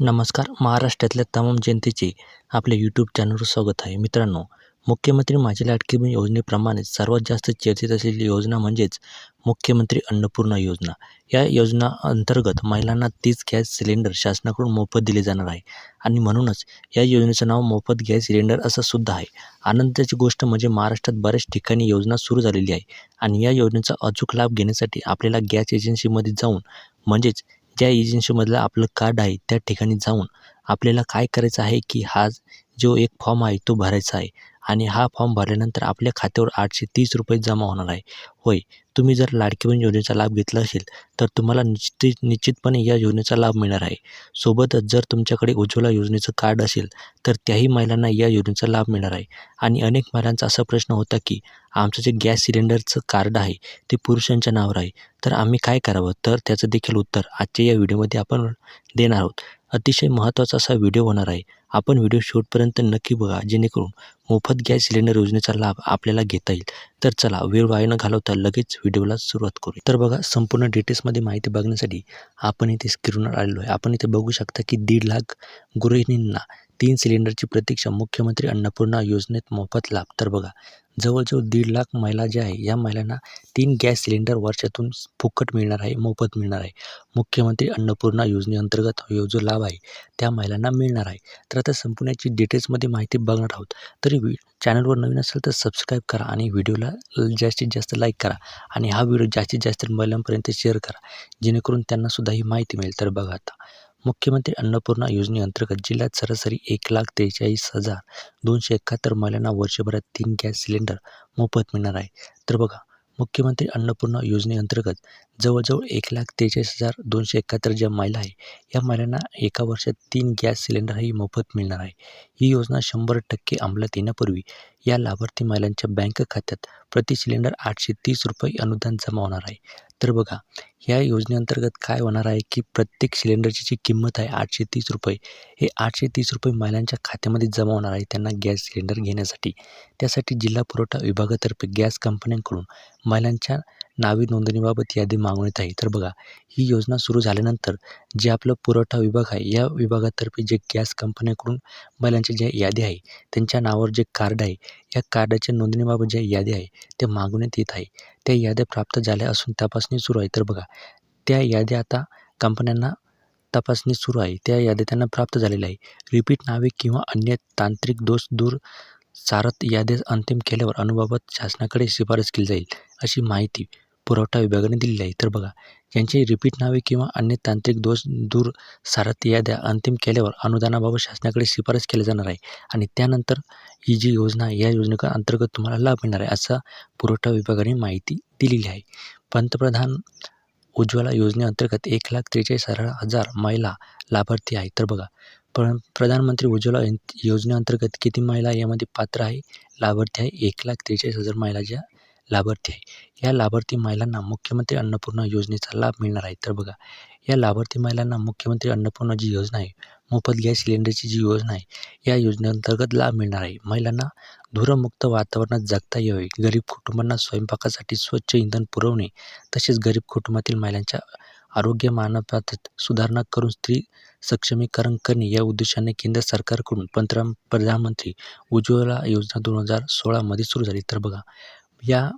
नमस्कार. महाराष्ट्रातल्या तमाम जनतेचे आपल्या यूट्यूब चॅनलवर स्वागत आहे. मित्रांनो मुख्यमंत्री माझी लाडकी बहीण सर्वात जास्त चर्चेत असलेली योजना म्हणजेच मुख्यमंत्री अन्नपूर्णा योजना. या योजना अंतर्गत महिलांना तीस गॅस सिलेंडर शासनाकडून मोफत दिले जाणार आहे. आणि म्हणूनच या योजनेचं नाव मोफत गॅस सिलेंडर असं सुद्धा आहे. आनंदाची गोष्ट म्हणजे महाराष्ट्रात बऱ्याच ठिकाणी योजना सुरू झालेली आहे. आणि या योजनेचा अचूक लाभ घेण्यासाठी आपल्याला गॅस एजन्सीमध्ये जाऊन म्हणजेच ज्या एजन्सीमधलं आपलं कार्ड आहे त्या ठिकाणी जाऊन आपल्याला काय करायचं आहे की हा जो एक फॉर्म आहे तो भरायचा आहे. आणि हा फॉर्म भरल्यानंतर आपल्या खात्यावर आठशे तीस रुपये जमा होणार आहे. होय तुम्ही जर लाडकी बहीण योजनेचा लाभ घेतला असेल तर तुम्हाला निश्चित निश्चितपणे या योजनेचा लाभ मिळणार आहे. सोबतच जर तुमच्याकडे उज्ज्वला योजनेचं कार्ड असेल तर त्याही महिलांना या योजनेचा लाभ मिळणार आहे. आणि अनेक महिलांचा असा प्रश्न होता की आमचं जे गॅस सिलेंडरचं कार्ड आहे ते पुरुषांच्या नावावर आहे. तर आम्ही काय करावं? तर त्याचं देखील उत्तर आजच्या या व्हिडिओमध्ये आपण देणार आहोत. अतिशय महत्त्वाचा असा व्हिडिओ होणार आहे. आपण व्हिडिओ शेवटपर्यंत नक्की बघा जेणेकरून मोफत गॅस सिलेंडर योजनेचा लाभ आपल्याला घेता येईल. तर चला वेळ वाया न घालवता लगेच व्हिडिओला सुरुवात करू तर बघा संपूर्ण डिटेल्समध्ये माहिती बघण्यासाठी आपण इथे स्क्रीनवर आलेलो आहे. आपण इथे बघू शकता की दीड लाख गृहिणींना तीन सिलेंडरची प्रतीक्षा मुख्यमंत्री अन्नपूर्णा योजनेत मोफत लाभ. तर बघा जवळजवळ दीड लाख महिला ज्या आहे या महिलांना तीन गॅस सिलेंडर वर्षातून फुकट मिळणार आहे मोफत मिळणार आहे. मुख्यमंत्री अन्नपूर्णा योजनेअंतर्गत हा जो लाभ आहे त्या महिलांना मिळणार आहे. तर आता संपूर्णची डिटेल्समध्ये माहिती बघणार आहोत. तरी व्हि चॅनलवर नवीन असेल तर सबस्क्राईब करा आणि व्हिडिओला जास्तीत जास्त लाईक करा आणि हा व्हिडिओ जास्तीत जास्त महिलांपर्यंत शेअर करा. जेणेकरून त्यांनासुद्धा ही माहिती मिळेल. तर बघा आता. मुख्यमंत्री अन्नपूर्णा योजनेअंतर्गत जिल्ह्यात सरासरी एक लाख त्रेचाळीस हजार दोनशे एकाहत्तर महिलांना वर्षभरात तीन गॅस सिलेंडर मोफत मिळणार आहे. तर बघा मुख्यमंत्री अन्नपूर्णा योजनेअंतर्गत जवळजवळ एक लाख त्रेचाळीस हजार दोनशे एकाहत्तर ज्या महिला आहे या महिलांना एका वर्षात तीन गॅस सिलेंडरही मोफत मिळणार आहे. ही योजना शंभर टक्के अंमलात येण्यापूर्वी या लाभार्थी महिलांच्या बँक खात्यात प्रति सिलेंडर आठशे तीस रुपये अनुदान जमा होणार आहे. तर बघा या योजनेअंतर्गत काय होणार आहे की प्रत्येक सिलेंडरची जी किंमत आहे आठशे तीस रुपये हे आठशे तीस रुपये महिलांच्या खात्यामध्ये जमा होणार आहे त्यांना गॅस सिलेंडर घेण्यासाठी. त्यासाठी जिल्हा पुरवठा विभागातर्फे गॅस कंपन्यांकडून महिलांच्या नावे नोंदणीबाबत यादी मागवण्यात आहे तर बघा ही योजना सुरू झाल्यानंतर जे आपलं पुरवठा विभाग आहे या विभागातर्फे जे गॅस कंपन्याकडून महिलांच्या ज्या यादी आहे त्यांच्या नावावर जे कार्ड आहे या कार्डाच्या नोंदणीबाबत ज्या यादी आहे त्या मागवण्यात येत आहे. त्या याद्या प्राप्त झाल्या असून तपासणी सुरू आहे. तर बघा त्या याद्या आता कंपन्यांना तपासणी सुरू आहे. त्या याद्या त्यांना प्राप्त झालेल्या आहे. रिपीट नावे किंवा अन्य तांत्रिक दोष दूर सारत याद्या अंतिम केल्यावर अनुबाबत शासनाकडे शिफारस केली जाईल अशी माहिती पुरवठा विभागाने दिलेली आहे. तर बघा ज्यांची रिपीट नावे किंवा अन्य तांत्रिक दोष दूर सारथ याद्या अंतिम केल्यावर अनुदानाबाबत शासनाकडे शिफारस केली जाणार आहे आणि त्यानंतर ही जी योजना आहे या योजनेका अंतर्गत तुम्हाला लाभ मिळणार आहे असा पुरवठा विभागाने माहिती दिलेली आहे. पंतप्रधान उज्ज्वला योजनेअंतर्गत एक लाख त्रेचाळीस हजार महिला लाभार्थी आहेत. तर बघा पण प्रधानमंत्री उज्ज्वला योजनेअंतर्गत किती महिला यामध्ये पात्र आहे? लाभार्थी आहे एक लाख त्रेचाळीस हजार महिला ज्या लाभार्थी आहे. या लाभार्थी महिलांना मुख्यमंत्री अन्नपूर्णा योजनेचा लाभ मिळणार आहे. तर बघा या लाभार्थी महिलांना मुख्यमंत्री अन्नपूर्णा जी योजना आहे मोफत गॅस सिलेंडरची जी योजना आहे या योजनेअंतर्गत लाभ मिळणार आहे. महिलांना धुरमुक्त वातावरणात जगता यावे. गरीब कुटुंबांना स्वयंपाकासाठी स्वच्छ इंधन पुरवणे तसेच गरीब कुटुंबातील महिलांच्या आरोग्य मानपात सुधारणा करून स्त्री सक्षमीकरण करणे या उद्देशाने केंद्र सरकारकडून पंतरा प्रधानमंत्री उज्ज्वला योजना दोन हजार सोळामध्ये सुरू झाली. तर बघा या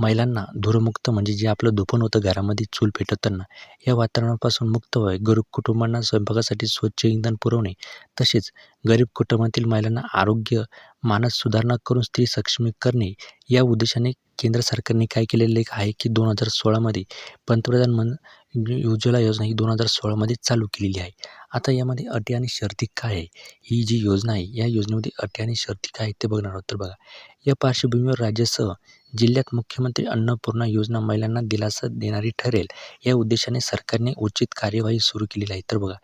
महिलांना धूरमुक्त म्हणजे जे आपलं धुपण होतं घरामध्ये चूल पेटवताना या वातावरणापासून मुक्त व्हावे. गरीब कुटुंबांना स्वयंपाकासाठी स्वच्छ इंधन पुरवणे तसेच गरीब कुटुंबातील महिलांना आरोग्य मानस सुधारणा करून स्त्री सक्षमी करणे या उद्देशाने केंद्र सरकारने काय केलेलं आहे की दोन हजार सोळामध्ये पंतप्रधान मन म्हणजे उज्ज्वला योजना ही दोन हजार सोळामध्ये चालू केलेली आहे. आता यामध्ये अटी आणि शर्ती काय आहे? ही जी योजना आहे या योजनेमध्ये अटी आणि शर्ती काय आहेत ते बघणार आहोत तर बघा. या पार्श्वभूमीवर राज्यासह जिल्ह्यात मुख्यमंत्री अन्नपूर्णा योजना महिलांना दिलासा देणारी ठरेल या उद्देशाने सरकारने उचित कार्यवाही सुरू केलेली आहे तर बघा.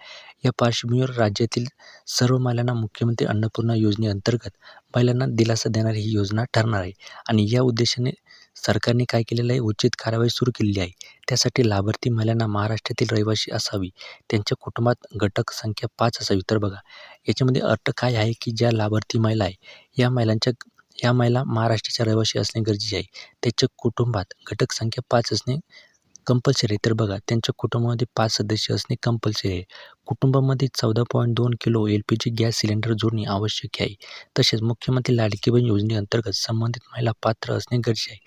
या पार्श्वभूमीवर राज्यातील सर्व महिलांना मुख्यमंत्री अन्नपूर्णा योजनेअंतर्गत महिलांना दिलासा देणारी ही योजना ठरणार आहे. आणि या उद्देशाने सरकारने काय केलेलं आहे? उचित कार्यवाही सुरू केलेली आहे. त्यासाठी लाभार्थी महिलांना महाराष्ट्रातील रहिवासी असावी त्यांच्या कुटुंबात घटक संख्या पाच असावी. तर बघा याच्यामध्ये अर्थ काय आहे की ज्या लाभार्थी महिला आहे या महिलांच्या या महिला महाराष्ट्राच्या रहिवासी असणे गरजेचे आहे. त्याच्या कुटुंबात घटक संख्या पाच असणे कंपल्सरी तर बघा त्यांच्या कुटुंबामध्ये पाच सदस्य असणे कंपल्सरी आहे. कुटुंबामध्ये चौदा पॉईंट दोन kilo L P G gas cylinder जोडणे आवश्यक आहे. तसेच मुख्यमंत्री लाडकी बहीण योजनेअंतर्गत संबंधित महिला पात्र असणे गरजे आहे.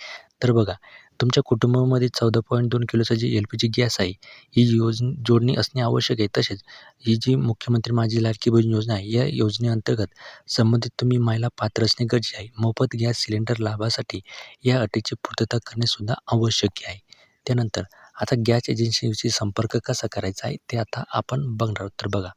तर बघा तुमच्या कुटुंबामध्ये चौदा पॉईंट दोन किलोचा G L P G gas आहे ही योज जोडणी असणे आवश्यक आहे. तसेच ही जी मुख्यमंत्री माझी लाडकी बहीण योजना आहे या योजनेअंतर्गत संबंधित तुम्ही महिला पात्र असणे गरजे आहे. मोफत गॅस सिलेंडर लाभासाठी या अटीची पूर्तता करणेसुद्धा आवश्यक आहे. त्यानंतर आता गॅस एजन्सीशी संपर्क कसा करायचा आहे ते आता आपण बघणार आहोत. तर बघा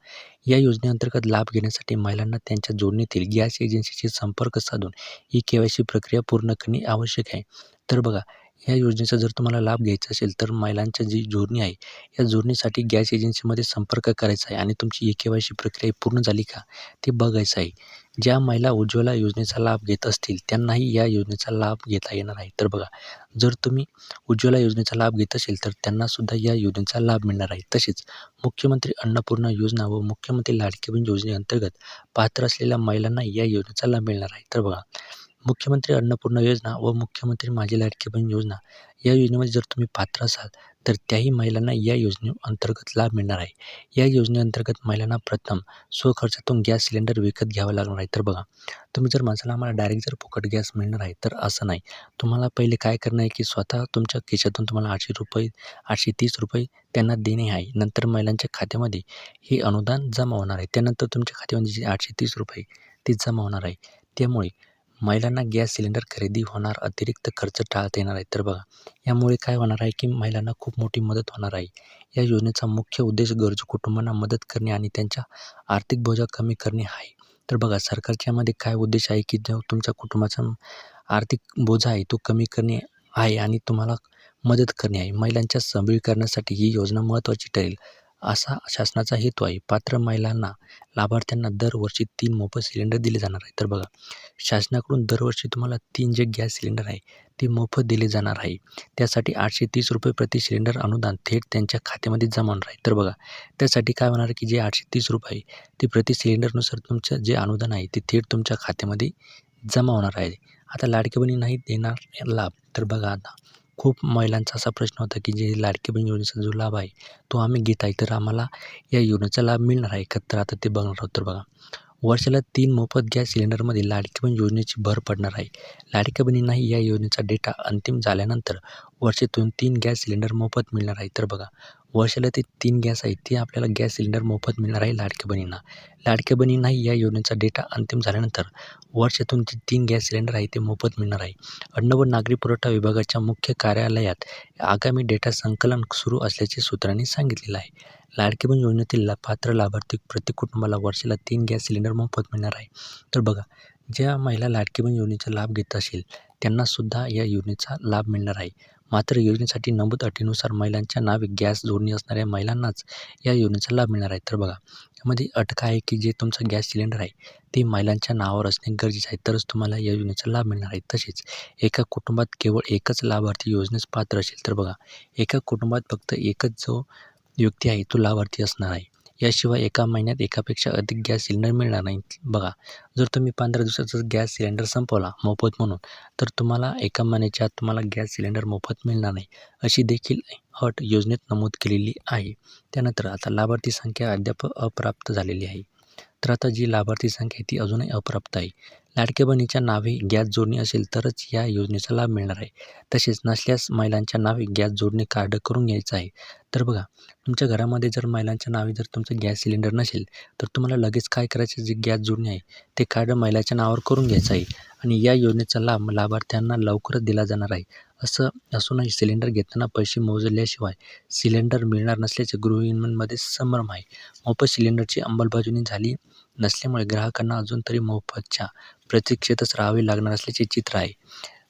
या योजनेअंतर्गत लाभ घेण्यासाठी महिलांना त्यांच्या जोडणीतील गॅस एजन्सीशी संपर्क साधून ही के वाय सी प्रक्रिया पूर्ण करणे आवश्यक आहे. तर बघा या योजनेचा जर तुम्हाला लाभ घ्यायचा असेल तर महिलांच्या जी जोडणी आहे या जोडणीसाठी गॅस एजन्सीमध्ये संपर्क करायचा आहे आणि तुमची ई के वाय सी प्रक्रिया पूर्ण झाली का ते बघायचं आहे. ज्या महिला उज्ज्वला योजनेचा लाभ घेत असतील त्यांनाही या योजनेचा लाभ घेता येणार आहे. तर बघा जर तुम्ही उज्ज्वला योजनेचा लाभ घेत असेल तर त्यांनासुद्धा या योजनेचा लाभ मिळणार आहे. तसेच मुख्यमंत्री अन्नपूर्णा योजना व मुख्यमंत्री लाडकी बहीण योजनेअंतर्गत पात्र असलेल्या महिलांना या योजनेचा लाभ मिळणार आहे. तर बघा मुख्यमंत्री अन्नपूर्णा योजना व मुख्यमंत्री माझी लाडकी बहीण योजना या योजनेमध्ये जर तुम्ही पात्र असाल तर त्याही महिलांना या योजनेअंतर्गत लाभ मिळणार आहे. या योजनेअंतर्गत महिलांना प्रथम स्वखर्चातून गॅस सिलेंडर विकत घ्यावा लागणार आहे. तर बघा तुम्ही जर माणसाला आम्हाला डायरेक्ट जर फुकट गॅस मिळणार आहे तर असं नाही. तुम्हाला पहिले काय करणं आहे की स्वतः तुमच्या खिशातून तुम्हाला आठशे रुपये आठशे तीस रुपये त्यांना देणे आहे. नंतर महिलांच्या खात्यामध्ये हे अनुदान जमा होणार आहे. त्यानंतर तुमच्या खात्यामध्ये जे आठशे तीस रुपये ते जमा होणार आहे. त्यामुळे महिलांना गॅस सिलेंडर खरेदी होणार अतिरिक्त खर्च टाळता येणार आहे. तर बघा यामुळे काय होणार आहे की महिलांना खूप मोठी मदत होणार आहे. या योजनेचा मुख्य उद्देश गरजू कुटुंबांना मदत करणे आणि त्यांच्या आर्थिक बोजा कमी करणे आहे. तर बघा सरकारच्या यामध्ये काय उद्देश आहे की जो तुमच्या कुटुंबाचा आर्थिक बोजा आहे तो कमी करणे आहे आणि तुम्हाला मदत करणे आहे. महिलांच्या सबलीकरणासाठी ही योजना महत्त्वाची ठरेल. असा शासनाचा हेतू आहे. पात्र महिलांना लाभार्थ्यांना दरवर्षी तीन मोफत सिलेंडर दिले जाणार आहे. तर बघा शासनाकडून दरवर्षी तुम्हाला तीन जे गॅस सिलेंडर आहे ते मोफत दिले जाणार आहे. त्यासाठी आठशे तीस रुपये प्रति सिलेंडर अनुदान थेट त्यांच्या खात्यामध्ये जमा होणार आहे. तर बघा त्यासाठी काय होणार की जे आठशे तीस रुपये ते प्रति सिलेंडरनुसार तुमचं जे अनुदान आहे ते थेट तुमच्या खात्यामध्ये जमा होणार आहे. आता लाडकी बहिणी नाही देणार लाभ. तर बघा आता खूप महिलांचा असा प्रश्न होता की जे लाडकी बहीण योजनेचा जो लाभ आहे तो आम्ही घेत आहे तर आम्हाला या योजनेचा लाभ मिळणार आहे का? तर आता ते बघणार आहोत. तर बघा वर्षाला तीन मोफत गॅस सिलेंडरमध्ये लाडकी बहीण योजनेची भर पडणार आहे. लाडक्या बहिणींनाही या योजनेचा डेटा अंतिम झाल्यानंतर वर्षातून तीन गॅस सिलेंडर मोफत मिळणार आहे. तर बघा वर्षाला ते तीन गॅस आहेत. ते आपल्याला गॅस सिलेंडर मोफत मिळणार आहे लाडक्या बहिणींना. लाडक्या बहिणींना या योजनेचा डेटा अंतिम झाल्यानंतर वर्षातून जे तीन गॅस सिलेंडर आहे ते मोफत मिळणार आहे. अन्न व नागरी पुरवठा विभागाच्या मुख्य कार्यालयात आगामी डेटा संकलन सुरू असल्याचे सूत्रांनी सांगितलेलं आहे. लाडकी बहीण योजनेतील ला पात्र लाभार्थी प्रत्येक कुटुंबाला वर्षाला तीन गॅस सिलेंडर मोफत मिळणार आहे. तर बघा ज्या महिला लाडकी बहीण योजनेचा लाभ घेत असेल त्यांनासुद्धा या योजनेचा लाभ मिळणार आहे. मात्र योजनेसाठी नमूद अटीनुसार महिलांच्या नावे गॅस जोडणी असणाऱ्या महिलांनाच या योजनेचा लाभ मिळणार आहे. तर बघा यामध्ये अट काय आहे की जे तुमचं गॅस सिलेंडर आहे ते महिलांच्या नावावर असणे गरजेचे आहे. तरच तुम्हाला या योजनेचा लाभ मिळणार आहे. तसेच एका कुटुंबात केवळ एकच लाभार्थी योजनेस पात्र असेल तर बघा एका कुटुंबात फक्त एकच जो व्यक्ती आहे तो लाभार्थी असणार आहे. याशिवाय एका महिन्यात एकापेक्षा अधिक गॅस सिलेंडर मिळणार नाही बघा जर तुम्ही पंधरा दिवसाचा गॅस सिलेंडर संपवला मोफत म्हणून तर तुम्हाला एका महिन्याच्या आत तुम्हाला गॅस सिलेंडर मोफत मिळणार नाही अशी देखील अट योजनेत नमूद केलेली आहे. त्यानंतर आता लाभार्थी संख्या अद्याप अप्राप्त झालेली आहे. तर आता जी लाभार्थी संख्या आहे ती अजूनही अप्राप्त आहे. लाडके बहिणीच्या नावे गॅस जोडणी असेल तरच या योजनेचा लाभ मिळणार आहे. तसेच नसल्यास महिलांच्या नावे गॅस जोडणी कार्ड करून घ्यायचं आहे. तर बघा तुमच्या घरामध्ये जर महिलांच्या नावे जर तुमचं गॅस सिलेंडर नसेल तर तुम्हाला लगेच काय करायचं? जे गॅस जोडणी आहे ते कार्ड महिलाच्या नावावर करून घ्यायचं आहे. आणि या योजनेचा लाभ लाभार्थ्यांना लवकरच दिला जाणार आहे. असं असूनही सिलेंडर घेताना पैसे मोजल्याशिवाय सिलेंडर मिळणार नसल्याचे गृहिणींमध्ये संभ्रम आहे. मोफत सिलेंडरची अंमलबजावणी झाली नसल्यामुळे ग्राहकांना अजून तरी मोफतच्या प्रतीक्षेतच राहावे लागणार असल्याचे चित्र आहे.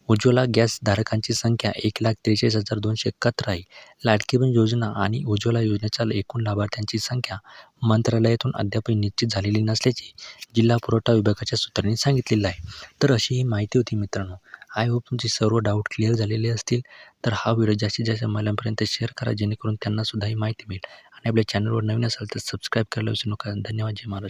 उज्ज्वला गॅस धारकांची संख्या एक लाख त्रेचाळीस हजार दोनशे एकाहत्तर आहे. लाडकी बहीण योजना आणि उज्ज्वला योजनेच्या एकूण लाभार्थ्यांची संख्या मंत्रालयातून अद्यापही निश्चित झालेली नसल्याचे जिल्हा पुरवठा विभागाच्या सूत्रांनी सांगितलेलं आहे. तर अशी ही माहिती होती मित्रांनो. आय होप तुमचे सर्व डाऊट क्लिअर झालेले असतील. तर हा व्हिडिओ जास्तीत जास्त महिलांपर्यंत शेअर करा जेणेकरून त्यांनासुद्धा ही माहिती मिळेल. आणि आपल्या चॅनलवर नवीन असाल तर सबस्क्राईब करायला विसरू नका. धन्यवाद जय महाराज